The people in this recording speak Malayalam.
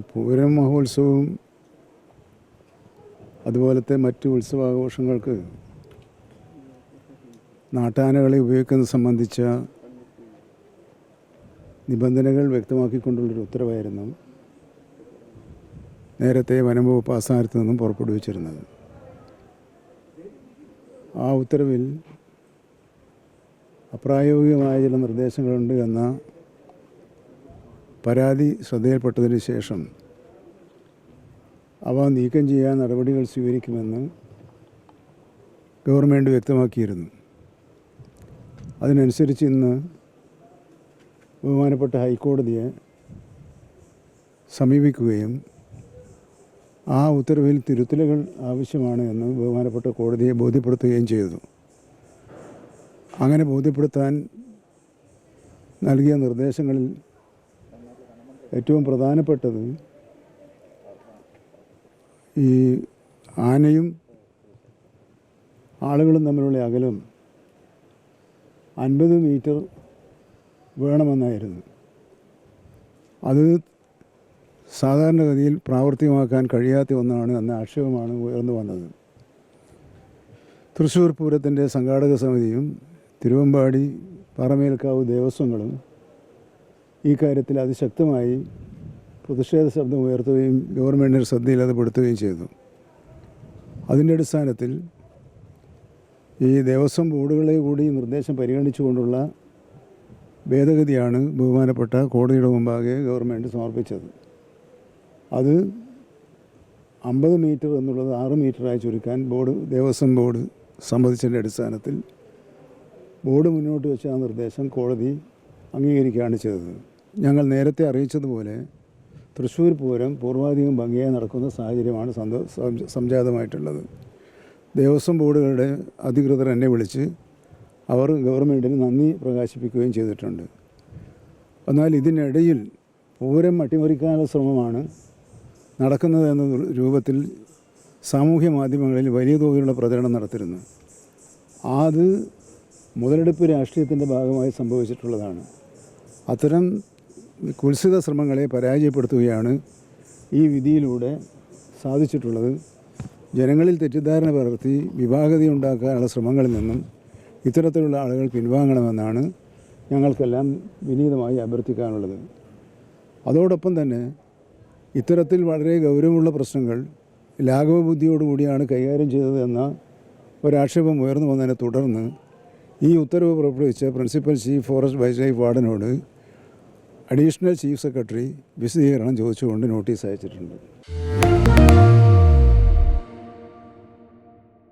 പൂരം മഹോത്സവവും അതുപോലത്തെ മറ്റ് ഉത്സവാഘോഷങ്ങൾക്ക് നാട്ടാനകളെ ഉപയോഗിക്കുന്നത് സംബന്ധിച്ച നിബന്ധനകൾ വ്യക്തമാക്കിക്കൊണ്ടുള്ളൊരു ഉത്തരവായിരുന്നു നേരത്തെ വനംവകുപ്പ് ആസ്ഥാനത്ത് നിന്നും പുറപ്പെടുവിച്ചിരുന്നത്. ആ ഉത്തരവിൽ അപ്രായോഗികമായ ചില നിർദ്ദേശങ്ങളുണ്ട് എന്ന പരാതി ശ്രദ്ധയിൽപ്പെട്ടതിന് ശേഷം അവ നീക്കം ചെയ്യാൻ നടപടികൾ സ്വീകരിക്കുമെന്ന് ഗവൺമെന്റ് വ്യക്തമാക്കിയിരുന്നു. അതിനനുസരിച്ച് ഇന്ന് ബഹുമാനപ്പെട്ട ഹൈക്കോടതിയെ സമീപിക്കുകയും ആ ഉത്തരവിൽ തിരുത്തലുകൾ ആവശ്യമാണ് എന്ന് ബഹുമാനപ്പെട്ട കോടതിയെ ബോധ്യപ്പെടുത്തുകയും ചെയ്തു. അങ്ങനെ ബോധ്യപ്പെടുത്താൻ നൽകിയ നിർദ്ദേശങ്ങളിൽ ഏറ്റവും പ്രധാനപ്പെട്ടത് ഈ ആനയും ആളുകളും തമ്മിലുള്ള അകലം അൻപത് മീറ്റർ വേണമെന്നായിരുന്നു. അത് സാധാരണഗതിയിൽ പ്രാവർത്തികമാക്കാൻ കഴിയാത്ത ഒന്നാണ് എന്ന ആക്ഷേപമാണ് ഉയർന്നു വന്നത്. തൃശ്ശൂർ പൂരത്തിന്റെ സംഘാടക സമിതിയും തിരുവമ്പാടി പാറമേൽക്കാവ് ദേവസ്വങ്ങളും ഈ കാര്യത്തിൽ അതിശക്തമായി പ്രതിഷേധ ശബ്ദം ഉയർത്തുകയും ഗവൺമെന്റിന്റെ ശ്രദ്ധയിൽ പെടുത്തുകയും ചെയ്തു. അതിന്റെ അടിസ്ഥാനത്തിൽ ഈ ദേവസ്വം ബോർഡുകളെ കൂടി നിർദ്ദേശം പരിഗണിച്ചുകൊണ്ടുള്ള ഭേദഗതിയാണ് ബഹുമാനപ്പെട്ട കോടതിയുടെ മുമ്പാകെ ഗവൺമെന്റ് സമർപ്പിച്ചത്. അത് അമ്പത് മീറ്റർ എന്നുള്ളത് ആറ് മീറ്ററായി ചുരുക്കാൻ ബോർഡ് ദേവസ്വം ബോർഡ് സമ്മതിച്ചതിന്റെ അടിസ്ഥാനത്തിൽ ബോർഡ് മുന്നോട്ട് വെച്ച ആ നിർദ്ദേശം കോടതി അംഗീകരിക്കുകയാണ് ചെയ്തത്. ഞങ്ങൾ നേരത്തെ അറിയിച്ചതുപോലെ തൃശ്ശൂർ പൂരം പൂർവാധികം ഭംഗിയായി നടക്കുന്ന സാഹചര്യമാണ് സംജാതമായിട്ടുള്ളത്. ദേവസ്വം ബോർഡുകളുടെ അധികൃതർ എന്നെ വിളിച്ച് അവർ ഗവൺമെന്റിന് നന്ദി പ്രകാശിപ്പിക്കുകയും ചെയ്തിട്ടുണ്ട്. എന്നാൽ ഇതിനിടയിൽ പൂരം അട്ടിമറിക്കാനുള്ള ശ്രമമാണ് നടക്കുന്നത് എന്ന രൂപത്തിൽ സാമൂഹ്യ മാധ്യമങ്ങളിൽ വലിയ തോതിലുള്ള പ്രചരണം നടത്തിരുന്നു അത് മുതലെടുപ്പ് രാഷ്ട്രീയത്തിന്റെ ഭാഗമായി സംഭവിച്ചിട്ടുള്ളതാണ്. അത്തരം കുൽസിത ശ്രമങ്ങളെ പരാജയപ്പെടുത്തുകയാണ് ഈ വിധിയിലൂടെ സാധിച്ചിട്ടുള്ളത്. ജനങ്ങളിൽ തെറ്റിദ്ധാരണ പകർത്തി വിഭാഗതയുണ്ടാക്കാനുള്ള ശ്രമങ്ങളിൽ നിന്നും ഇത്തരത്തിലുള്ള ആളുകൾ പിൻവാങ്ങണമെന്നാണ് ഞങ്ങൾക്കെല്ലാം വിനീതമായി അഭ്യർത്ഥിക്കാനുള്ളത്. അതോടൊപ്പം തന്നെ ഇത്തരത്തിൽ വളരെ ഗൗരവമുള്ള പ്രശ്നങ്ങൾ ലാഘവ ബുദ്ധിയോടുകൂടിയാണ് കൈകാര്യം ചെയ്തത് എന്ന ഒരാക്ഷേപം ഉയർന്നു വന്നതിനെ തുടർന്ന് ഈ ഉത്തരവ് പുറപ്പെടുവിച്ച principal chief forest wildlife വാർഡനോട് അഡീഷണൽ ചീഫ് സെക്രട്ടറി വിശദീകരണം ചോദിച്ചുകൊണ്ട് നോട്ടീസ് അയച്ചിട്ടുണ്ട്.